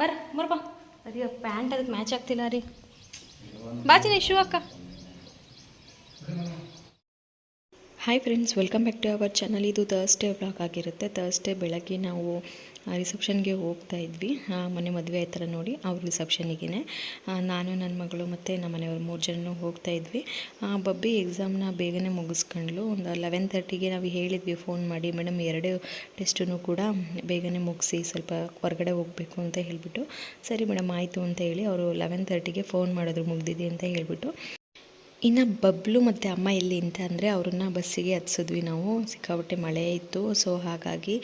ಬರ ಬರ್ ಅರಿಯ ಅರಿ ಪ್ಯಾಂಟ್ ಅದಕ್ಕೆ ಮ್ಯಾಚ್ ಆಗ್ತಿಲ್ಲ ರೀ. ಬಾಚಿನ ಶೂ ಅಕ್ಕ hi friends welcome back to our channel ಇದು ಥರ್ಸ್ಡೇ ವ್ಲಾಗ್ ಆಗಿರುತ್ತೆ. ಥರ್ಸ್ಡೇ ಬೆಳಗ್ಗೆ ನಾವು ರಿಸೆಪ್ಷನ್ಗೆ ಹೋಗ್ತಾ ಇದ್ವಿ. ಮೊನ್ನೆ ಮದುವೆ ಆಯ್ತಲ್ಲ ನೋಡಿ ಅವ್ರ ರಿಸೆಪ್ಷನಿಗೆ ನಾನು ನನ್ನ ಮಗಳು ಮತ್ತು ನಮ್ಮ ಮನೆಯವ್ರು ಮೂರು ಜನ ಹೋಗ್ತಾ ಇದ್ವಿ. ಬಬ್ಬಿ ಎಕ್ಸಾಮ್ನ ಬೇಗನೆ ಮುಗಿಸ್ಕೊಂಡ್ಲು. ಒಂದು ಲೆವೆನ್ ತರ್ಟಿಗೆ ನಾವು ಹೇಳಿದ್ವಿ ಫೋನ್ ಮಾಡಿ, ಮೇಡಮ್ ಎರಡು ಟೆಸ್ಟನ್ನು ಕೂಡ ಬೇಗನೆ ಮುಗಿಸಿ ಸ್ವಲ್ಪ ಹೊರಗಡೆ ಹೋಗಬೇಕು ಅಂತ ಹೇಳಿಬಿಟ್ಟು. ಸರಿ ಮೇಡಮ್, ಆಯಿತು ಅಂತ ಹೇಳಿ ಅವರು ಲೆವೆನ್ ತರ್ಟಿಗೆ ಫೋನ್ ಮಾಡಿದ್ರು, ಮುಗ್ದಿದೆ ಅಂತ ಹೇಳಿಬಿಟ್ಟು. ಇನ್ನು ಬಬ್ಲು ಮತ್ತು ಅಮ್ಮ ಎಲ್ಲಿ ಅಂತ ಅಂದರೆ ಅವ್ರನ್ನ ಬಸ್ಸಿಗೆ ಹತ್ಸಿದ್ವಿ ನಾವು. ಸಿಕ್ಕಾಪಟ್ಟೆ ಮಳೆ ಇತ್ತು ಸೊ ಹಾಗಾಗಿ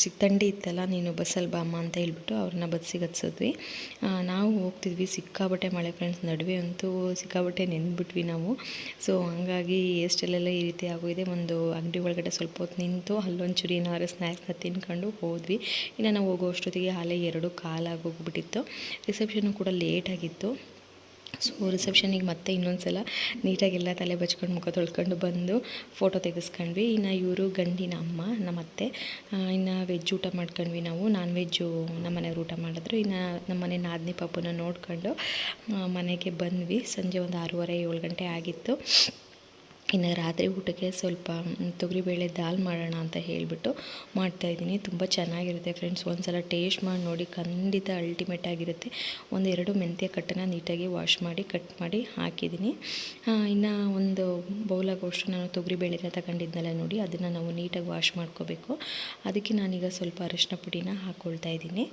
ಚಿಕ್ಕಂಡಿ ಇತ್ತಲ್ಲ, ನೀನು ಬಸ್ಸಲ್ಲಿ ಬಾ ಅಮ್ಮ ಅಂತ ಹೇಳ್ಬಿಟ್ಟು ಅವ್ರನ್ನ ಬಸ್ಸಿಗೆ ಹತ್ಸಿದ್ವಿ. ನಾವು ಹೋಗ್ತಿದ್ವಿ ಸಿಕ್ಕಾಪಟ್ಟೆ ಮಳೆ ಫ್ರೆಂಡ್ಸ್ ನಡುವೆ ಅಂತೂ ಸಿಕ್ಕಾಪಟ್ಟೆ ನೆನ್ಬಿಟ್ವಿ ನಾವು. ಸೊ ಹಂಗಾಗಿ ಎಷ್ಟೆಲ್ಲೆಲ್ಲ ಈ ರೀತಿ ಆಗೋಗಿದೆ. ಒಂದು ಅಂಗಡಿ ಒಳಗಡೆ ಸ್ವಲ್ಪ ಹೊತ್ತು ನಿಂತು ಅಲ್ಲೊಂಚೂರು ಏನಾದ್ರು ಸ್ನ್ಯಾಕ್ಸ್ನ ತಿನ್ಕೊಂಡು ಹೋದ್ವಿ. ಇನ್ನು ನಾವು ಹೋಗೋ ಅಷ್ಟೊತ್ತಿಗೆ ಹಾಲೆ ಎರಡು ಕಾಲಾಗೋಗ್ಬಿಟ್ಟಿತ್ತು. ಹೋಗ್ಬಿಟ್ಟಿತ್ತು ರಿಸೆಪ್ಷನು ಕೂಡ ಲೇಟಾಗಿತ್ತು ಸೊ ರಿಸೆಪ್ಷನಿಗೆ ಮತ್ತೆ ಇನ್ನೊಂದು ಸಲ ನೀಟಾಗೆಲ್ಲ ತಲೆ ಬಚ್ಕೊಂಡು ಮುಖ ತೊಳ್ಕೊಂಡು ಬಂದು ಫೋಟೋ ತೆಗೆಸ್ಕೊಂಡ್ವಿ. ಇನ್ನು ಇವರು ಗಂಡಿನ ಅಮ್ಮ, ನಮ್ಮ ಅತ್ತೆ. ಇನ್ನು ವೆಜ್ ಊಟ ಮಾಡ್ಕೊಂಡ್ವಿ ನಾವು. ನಾನ್ ವೆಜ್ಜು ನಮ್ಮ ಮನೆಯವ್ರು ಊಟ ಮಾಡಿದ್ರು. ಇನ್ನು ನಮ್ಮ ಮನೆ ನಾದಿನಿ ಪಾಪನ ನೋಡ್ಕೊಂಡು ಮನೆಗೆ ಬಂದ್ವಿ. ಸಂಜೆ ಒಂದು ಆರೂವರೆ ಏಳು ಗಂಟೆ ಆಗಿತ್ತು. ಇನ್ನು ರಾತ್ರಿ ಊಟಕ್ಕೆ ಸ್ವಲ್ಪ ತೊಗರಿಬೇಳೆ ದಾಲ್ ಮಾಡೋಣ ಅಂತ ಹೇಳಿಬಿಟ್ಟು ಮಾಡ್ತಾಯಿದ್ದೀನಿ ತುಂಬ ಚೆನ್ನಾಗಿರುತ್ತೆ ಫ್ರೆಂಡ್ಸ್. ಒಂದು ಸಲ ಟೇಸ್ಟ್ ಮಾಡಿ ನೋಡಿ, ಖಂಡಿತ ಅಲ್ಟಿಮೇಟ್ ಆಗಿರುತ್ತೆ. ಒಂದೆರಡು ಮೆಂತ್ಯ ಕಟ್ಟನ್ನು ನೀಟಾಗಿ ವಾಶ್ ಮಾಡಿ ಕಟ್ ಮಾಡಿ ಹಾಕಿದ್ದೀನಿ. ಇನ್ನು ಒಂದು ಬೌಲಾಗೋಷ್ಟು ನಾನು ತೊಗರಿಬೇಳೆನ ತಗೊಂಡಿದ್ನಲ್ಲ ನೋಡಿ, ಅದನ್ನು ನಾವು ನೀಟಾಗಿ ವಾಶ್ ಮಾಡ್ಕೋಬೇಕು. ಅದಕ್ಕೆ ನಾನೀಗ ಸ್ವಲ್ಪ ಅರಿಶಿನ ಪುಡಿನ ಹಾಕ್ಕೊಳ್ತಾ ಇದ್ದೀನಿ.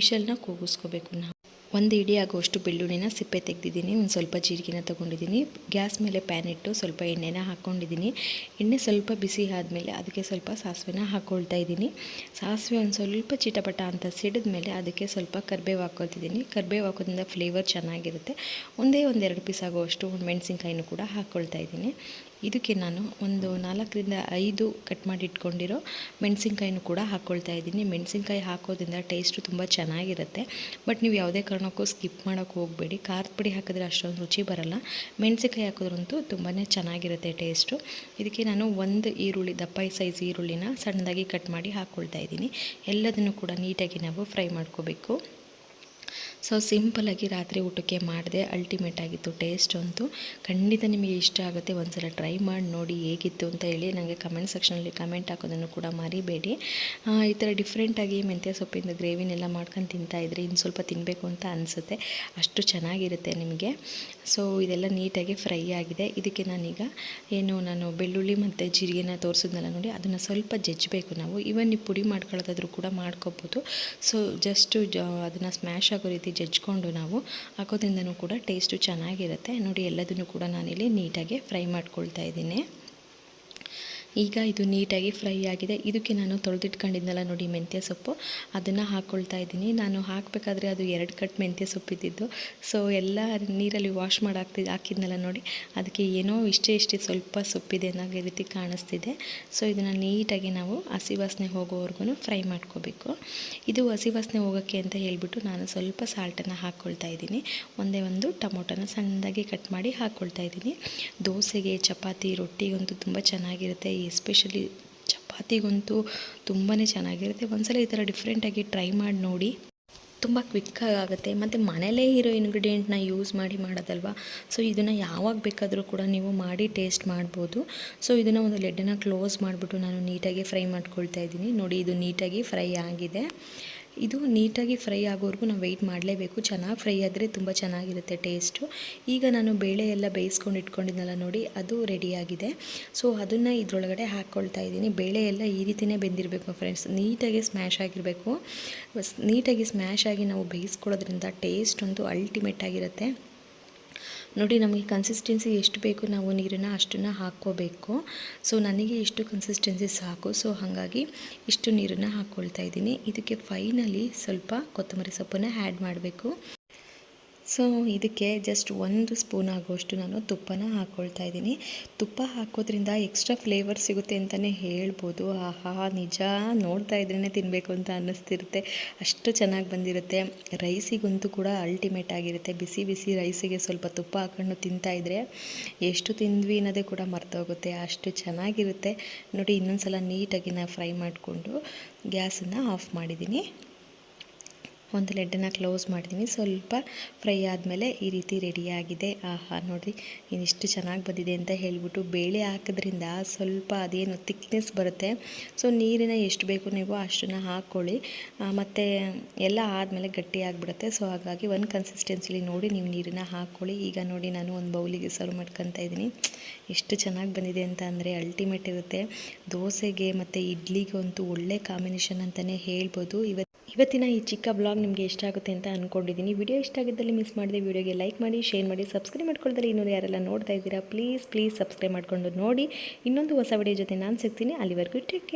ವಿಷಲ್ನ ಕೂಗಿಸ್ಕೋಬೇಕು ನಾವು. ಒಂದು ಇಡಿ ಆಗುವಷ್ಟು ಬೆಳ್ಳುಳ್ಳಿನ ಸಿಪ್ಪೆ ತೆಗೆದಿದ್ದೀನಿ, ಒಂದು ಸ್ವಲ್ಪ ಜೀರಿಗೆನ ತೊಗೊಂಡಿದ್ದೀನಿ. ಗ್ಯಾಸ್ ಮೇಲೆ ಪ್ಯಾನ್ ಇಟ್ಟು ಸ್ವಲ್ಪ ಎಣ್ಣೆನ ಹಾಕ್ಕೊಂಡಿದ್ದೀನಿ ಎಣ್ಣೆ ಸ್ವಲ್ಪ ಬಿಸಿ ಆದಮೇಲೆ ಅದಕ್ಕೆ ಸ್ವಲ್ಪ ಸಾಸಿವೆನ ಹಾಕ್ಕೊಳ್ತಾ ಇದ್ದೀನಿ. ಸಾಸಿವೆ ಒಂದು ಸ್ವಲ್ಪ ಚಿಟಪಟ ಅಂತ ಸಿಡಿದ ಮೇಲೆ ಅದಕ್ಕೆ ಸ್ವಲ್ಪ ಕರ್ಬೇವು ಹಾಕ್ಕೊಳ್ತಿದ್ದೀನಿ ಕರ್ಬೇವು ಹಾಕೋದ್ರಿಂದ ಫ್ಲೇವರ್ ಚೆನ್ನಾಗಿರುತ್ತೆ. ಒಂದೇ ಒಂದೆರಡು ಪೀಸ್ ಆಗುವಷ್ಟು ಮೆಣಸಿನ್ಕಾಯಿನೂ ಕೂಡ ಹಾಕ್ಕೊಳ್ತಾ ಇದ್ದೀನಿ. ಇದಕ್ಕೆ ನಾನು ಒಂದು ನಾಲ್ಕರಿಂದ ಐದು ಕಟ್ ಮಾಡಿ ಇಟ್ಕೊಂಡಿರೋ ಮೆಣಸಿನ್ಕಾಯಿನೂ ಕೂಡ ಹಾಕ್ಕೊಳ್ತಾ ಇದ್ದೀನಿ. ಮೆಣಸಿನ್ಕಾಯಿ ಹಾಕೋದ್ರಿಂದ ಟೇಸ್ಟು ತುಂಬ ಚೆನ್ನಾಗಿರುತ್ತೆ. ಬಟ್ ನೀವು ಯಾವುದೇ ಕಾರಣಕ್ಕೂ ಸ್ಕಿಪ್ ಮಾಡೋಕ್ಕೆ ಹೋಗಬೇಡಿ. ಖಾರದ ಪುಡಿ ಹಾಕಿದ್ರೆ ಅಷ್ಟೊಂದು ರುಚಿ ಬರಲ್ಲ. ಮೆಣಸಿನ್ಕಾಯಿ ಹಾಕಿದ್ರಂತೂ ತುಂಬಾ ಚೆನ್ನಾಗಿರುತ್ತೆ ಟೇಸ್ಟು. ಇದಕ್ಕೆ ನಾನು ಒಂದು ಈರುಳ್ಳಿ, ದಪ್ಪ ಸೈಜ್ ಈರುಳ್ಳಿನ ಸಣ್ಣದಾಗಿ ಕಟ್ ಮಾಡಿ ಹಾಕ್ಕೊಳ್ತಾ ಇದ್ದೀನಿ. ಎಲ್ಲದನ್ನು ಕೂಡ ನೀಟಾಗಿ ನಾವು ಫ್ರೈ ಮಾಡ್ಕೋಬೇಕು. ಸೊ ಸಿಂಪಲಾಗಿ ರಾತ್ರಿ ಊಟಕ್ಕೆ ಮಾಡಿದೆ ಅಲ್ಟಿಮೇಟ್ ಆಗಿತ್ತು ಟೇಸ್ಟ್ ಅಂತೂ. ಖಂಡಿತ ನಿಮಗೆ ಇಷ್ಟ ಆಗುತ್ತೆ, ಒಂದ್ಸಲ ಟ್ರೈ ಮಾಡಿ ನೋಡಿ ಹೇಗಿತ್ತು ಅಂತ ಹೇಳಿ ನನಗೆ ಕಮೆಂಟ್ ಸೆಕ್ಷನಲ್ಲಿ ಕಮೆಂಟ್ ಹಾಕೋದನ್ನು ಕೂಡ ಮರಿಬೇಡಿ. ಈ ಥರ ಡಿಫ್ರೆಂಟಾಗಿ ಮೆಂತ್ಯ ಸೊಪ್ಪಿಂದ ಗ್ರೇವಿನೆಲ್ಲ ಮಾಡ್ಕೊಂಡು ತಿಂತಾ ಇದ್ರೆ ಇನ್ನು ಸ್ವಲ್ಪ ತಿನ್ನಬೇಕು ಅಂತ ಅನಿಸುತ್ತೆ. ಅಷ್ಟು ಚೆನ್ನಾಗಿರುತ್ತೆ ನಿಮಗೆ. ಸೊ ಇದೆಲ್ಲ ನೀಟಾಗಿ ಫ್ರೈ ಆಗಿದೆ. ಇದಕ್ಕೆ ನಾನೀಗ ಏನು, ನಾನು ಬೆಳ್ಳುಳ್ಳಿ ಮತ್ತು ಜೀರಿಗೆನ ತೋರಿಸಿದ್ನಲ್ಲ ನೋಡಿ, ಅದನ್ನು ಸ್ವಲ್ಪ ಜಜ್ಜಬೇಕು ನಾವು. ಇವನ್ ನೀವು ಪುಡಿ ಮಾಡ್ಕೊಳ್ಳೋದಾದ್ರೂ ಕೂಡ ಮಾಡ್ಕೋಬೋದು. ಸೊ ಜಸ್ಟು ಜ ಅದನ್ನು ಸ್ಮ್ಯಾಶ್ ಆಗೋ ರೀತಿ ಜಜ್ಕೊಂಡು ನಾವು ಹಾಕೋದ್ರಿಂದನೂ ಕೂಡ ಟೇಸ್ಟು ಚೆನ್ನಾಗಿರುತ್ತೆ. ನೋಡಿ ಎಲ್ಲದನ್ನು ಕೂಡ ನಾನಿಲ್ಲಿ ನೀಟಾಗಿ ಫ್ರೈ ಮಾಡ್ಕೊಳ್ತಾ ಇದ್ದೀನಿ. ಈಗ ಇದು ನೀಟಾಗಿ ಫ್ರೈ ಆಗಿದೆ. ಇದಕ್ಕೆ ನಾನು ತೊಳೆದಿಟ್ಕೊಂಡಿದ್ನಲ್ಲ ನೋಡಿ ಮೆಂತ್ಯ ಸೊಪ್ಪು. ಅದನ್ನು ಹಾಕ್ಕೊಳ್ತಾ ಇದ್ದೀನಿ. ನಾನು ಹಾಕಬೇಕಾದ್ರೆ ಅದು ಎರಡು ಕಟ್ ಮೆಂತ್ಯ ಸೊಪ್ಪಿದ್ದಿದ್ದು ಸೊ ಎಲ್ಲ ನೀರಲ್ಲಿ ವಾಶ್ ಮಾಡಿ ಹಾಕ್ತಿ, ಹಾಕಿದ್ನಲ್ಲ ನೋಡಿ. ಅದಕ್ಕೆ ಏನೋ ಇಷ್ಟೇ ಇಷ್ಟೇ ಸ್ವಲ್ಪ ಸೊಪ್ಪಿದೆ ಅನ್ನೋ ರೀತಿ ಕಾಣಿಸ್ತಿದೆ. ಸೊ ಇದನ್ನು ನೀಟಾಗಿ ನಾವು ಹಸಿ ವಾಸನೆ ಹೋಗೋವರೆಗೂ ಫ್ರೈ ಮಾಡ್ಕೋಬೇಕು. ಇದು ಹಸಿ ವಾಸನೆ ಹೋಗೋಕ್ಕೆ ಅಂತ ಹೇಳಿಬಿಟ್ಟು ನಾನು ಸ್ವಲ್ಪ ಸಾಲ್ಟನ್ನು ಹಾಕ್ಕೊಳ್ತಾ ಇದ್ದೀನಿ. ಒಂದೇ ಒಂದು ಟೊಮೊಟೊನ ಸಣ್ಣದಾಗಿ ಕಟ್ ಮಾಡಿ ಹಾಕ್ಕೊಳ್ತಾ ಇದ್ದೀನಿ. ದೋಸೆಗೆ, ಚಪಾತಿ, ರೊಟ್ಟಿಗಂತೂ ತುಂಬ ಚೆನ್ನಾಗಿರುತ್ತೆ. ಎಸ್ಪೆಷಲಿ ಚಪಾತಿಗಂತೂ ತುಂಬಾ ಚೆನ್ನಾಗಿರುತ್ತೆ. ಒಂದ್ಸಲ ಈ ಥರ ಡಿಫ್ರೆಂಟಾಗಿ ಟ್ರೈ ಮಾಡಿ ನೋಡಿ. ತುಂಬ ಕ್ವಿಕ್ಕಾಗಿ ಆಗುತ್ತೆ. ಮತ್ತು ಮನೆಯಲ್ಲೇ ಇರೋ ಇಂಗ್ರೀಡಿಯೆಂಟ್ನ ಯೂಸ್ ಮಾಡಿ ಮಾಡೋದಲ್ವ? ಸೊ ಇದನ್ನು ಯಾವಾಗ ಬೇಕಾದರೂ ಕೂಡ ನೀವು ಮಾಡಿ ಟೇಸ್ಟ್ ಮಾಡ್ಬೋದು. ಸೊ ಇದನ್ನು ಒಂದು ಲೆಡ್ಡನ್ನು ಕ್ಲೋಸ್ ಮಾಡಿಬಿಟ್ಟು ನಾನು ನೀಟಾಗಿ ಫ್ರೈ ಮಾಡ್ಕೊಳ್ತಾ ಇದ್ದೀನಿ. ನೋಡಿ, ಇದು ನೀಟಾಗಿ ಫ್ರೈ ಆಗಿದೆ. ಇದು ನೀಟಾಗಿ ಫ್ರೈ ಆಗೋವರೆಗೂ ನಾವು ವೆಯ್ಟ್ ಮಾಡಲೇಬೇಕು. ಚೆನ್ನಾಗಿ ಫ್ರೈ ಆದರೆ ತುಂಬ ಚೆನ್ನಾಗಿರುತ್ತೆ ಟೇಸ್ಟು ಈಗ ನಾನು ಬೇಳೆ ಎಲ್ಲ ಬೇಯಿಸ್ಕೊಂಡು ಇಟ್ಕೊಂಡಿದ್ನಲ್ಲ ನೋಡಿ, ಅದು ರೆಡಿಯಾಗಿದೆ ಸೊ ಅದನ್ನು ಇದರೊಳಗಡೆ ಹಾಕ್ಕೊಳ್ತಾ ಇದ್ದೀನಿ. ಬೇಳೆ ಎಲ್ಲ ಈ ರೀತಿಯೇ ಬೆಂದಿರಬೇಕು ಫ್ರೆಂಡ್ಸ್ ನೀಟಾಗಿ ಸ್ಮ್ಯಾಶ್ ಆಗಿರಬೇಕು. ನೀಟಾಗಿ ಸ್ಮ್ಯಾಶ್ ಆಗಿ ನಾವು ಬೇಯಿಸ್ಕೊಳ್ಳೋದ್ರಿಂದ ಟೇಸ್ಟ್ ಒಂದು ಅಲ್ಟಿಮೇಟ್ ಆಗಿರುತ್ತೆ. ನೋಡಿ, ನಮಗೆ ಕನ್ಸಿಸ್ಟೆನ್ಸಿ ಎಷ್ಟು ಬೇಕು ನಾವು ನೀರನ್ನು ಅಷ್ಟನ್ನು ಹಾಕ್ಕೋಬೇಕು. ಸೊ ನನಗೆ ಇಷ್ಟು ಕನ್ಸಿಸ್ಟೆನ್ಸಿ ಸಾಕು. ಸೊ ಹಾಗಾಗಿ ಇಷ್ಟು ನೀರನ್ನು ಹಾಕ್ಕೊಳ್ತಾ ಇದ್ದೀನಿ. ಇದಕ್ಕೆ ಫೈನಲಿ ಸ್ವಲ್ಪ ಕೊತ್ತಂಬರಿ ಸೊಪ್ಪನ್ನು ಆ್ಯಡ್ ಮಾಡಬೇಕು. ಸೊ, ಇದಕ್ಕೆ ಜಸ್ಟ್ ಒಂದು ಸ್ಪೂನ್ ಆಗುವಷ್ಟು ನಾನು ತುಪ್ಪನ ಹಾಕ್ಕೊಳ್ತಾ ಇದ್ದೀನಿ. ತುಪ್ಪ ಹಾಕೋದ್ರಿಂದ ಎಕ್ಸ್ಟ್ರಾ ಫ್ಲೇವರ್ ಸಿಗುತ್ತೆ ಅಂತಲೇ ಹೇಳ್ಬೋದು. ಆಹಾ, ನಿಜ. ನೋಡ್ತಾ ಇದ್ರೇ ತಿನ್ನಬೇಕು ಅಂತ ಅನ್ನಿಸ್ತಿರುತ್ತೆ. ಅಷ್ಟು ಚೆನ್ನಾಗಿ ಬಂದಿರುತ್ತೆ. ರೈಸಿಗಂತೂ ಕೂಡ ಅಲ್ಟಿಮೇಟ್ ಆಗಿರುತ್ತೆ. ಬಿಸಿ ಬಿಸಿ ರೈಸಿಗೆ ಸ್ವಲ್ಪ ತುಪ್ಪ ಹಾಕೊಂಡು ತಿಂತಾ ಇದ್ದರೆ ಎಷ್ಟು ತಿಂದ್ವಿ ಅನ್ನೋದೇ ಕೂಡ ಮರ್ತೋಗುತ್ತೆ. ಅಷ್ಟು ಚೆನ್ನಾಗಿರುತ್ತೆ. ನೋಡಿ ಇನ್ನೊಂದು ಸಲ ನೀಟಾಗಿ ನಾನು ಫ್ರೈ ಮಾಡಿಕೊಂಡು ಗ್ಯಾಸನ್ನು ಆಫ್ ಮಾಡಿದ್ದೀನಿ. ಒಂದು ಲೆಡ್ಡನ್ನು ಕ್ಲೋಸ್ ಮಾಡಿದ್ದೀನಿ ಸ್ವಲ್ಪ ಫ್ರೈ ಆದಮೇಲೆ ಈ ರೀತಿ ರೆಡಿಯಾಗಿದೆ ಆಹಾ ನೋಡಿ ಇನ್ನಿಷ್ಟು ಚೆನ್ನಾಗಿ ಬಂದಿದೆ ಅಂತ ಹೇಳಿಬಿಟ್ಟು ಬೇಳೆ ಹಾಕೋದ್ರಿಂದ ಸ್ವಲ್ಪ ಅದೇನು ತಿಕ್ನೆಸ್ ಬರುತ್ತೆ. ಸೊ ನೀರಿನ ಎಷ್ಟು ಬೇಕು ನೀವು ಅಷ್ಟನ್ನು ಹಾಕ್ಕೊಳ್ಳಿ ಮತ್ತು ಎಲ್ಲ ಆದಮೇಲೆ ಗಟ್ಟಿ ಆಗಿಬಿಡುತ್ತೆ. ಸೊ ಹಾಗಾಗಿ ಒಂದು ಕನ್ಸಿಸ್ಟೆನ್ಸಿಲಿ ನೋಡಿ ನೀವು ನೀರನ್ನು ಹಾಕ್ಕೊಳ್ಳಿ ಈಗ ನೋಡಿ ನಾನು ಒಂದು ಬೌಲಿಗೆ ಸರ್ವ್ ಮಾಡ್ಕೊತಾ ಇದ್ದೀನಿ. ಎಷ್ಟು ಚೆನ್ನಾಗಿ ಬಂದಿದೆ ಅಂತ ಅಂದರೆ ಅಲ್ಟಿಮೇಟ್ ಇರುತ್ತೆ. ದೋಸೆಗೆ ಮತ್ತು ಇಡ್ಲಿಗಂತೂ ಒಳ್ಳೆ ಕಾಂಬಿನೇಷನ್ ಅಂತಲೇ ಹೇಳ್ಬೋದು. ಇವತ್ತು ಇವತ್ತಿನ ಈ ಚಿಕ್ಕ ಬ್ಲಾಗ್ ನಿಮಗೆ ಇಷ್ಟ ಆಗುತ್ತೆ ಅಂತ ಅಂದ್ಕೊಂಡಿದ್ದೀನಿ ವಿಡಿಯೋ ಇಷ್ಟ ಆಗಿದ್ದಲ್ಲಿ ಮಿಸ್ ಮಾಡಿದೆ ವಿಡಿಯೋಗೆ ಲೈಕ್ ಮಾಡಿ ಶೇರ್ ಮಾಡಿ ಸಬ್ಸ್ಕ್ರೈಬ್ ಮಾಡ್ಕೊಳ್ತಾರೆ ಇನ್ನೂ ಯಾರೆಲ್ಲ ನೋಡ್ತಾ ಇದ್ದೀರಾ ಪ್ಲೀಸ್ ಪ್ಲೀಸ್ ಸಬ್ಸ್ಕ್ರೈಬ್ ಮಾಡಿಕೊಂಡು ನೋಡಿ. ಇನ್ನೊಂದು ಹೊಸ ವಿಡಿಯೋ ಜೊತೆ ನಾನು ಸಿಗ್ತೀನಿ. ಅಲ್ಲಿವರೆಗೂ ಟೇಕ್ ಕೇರ್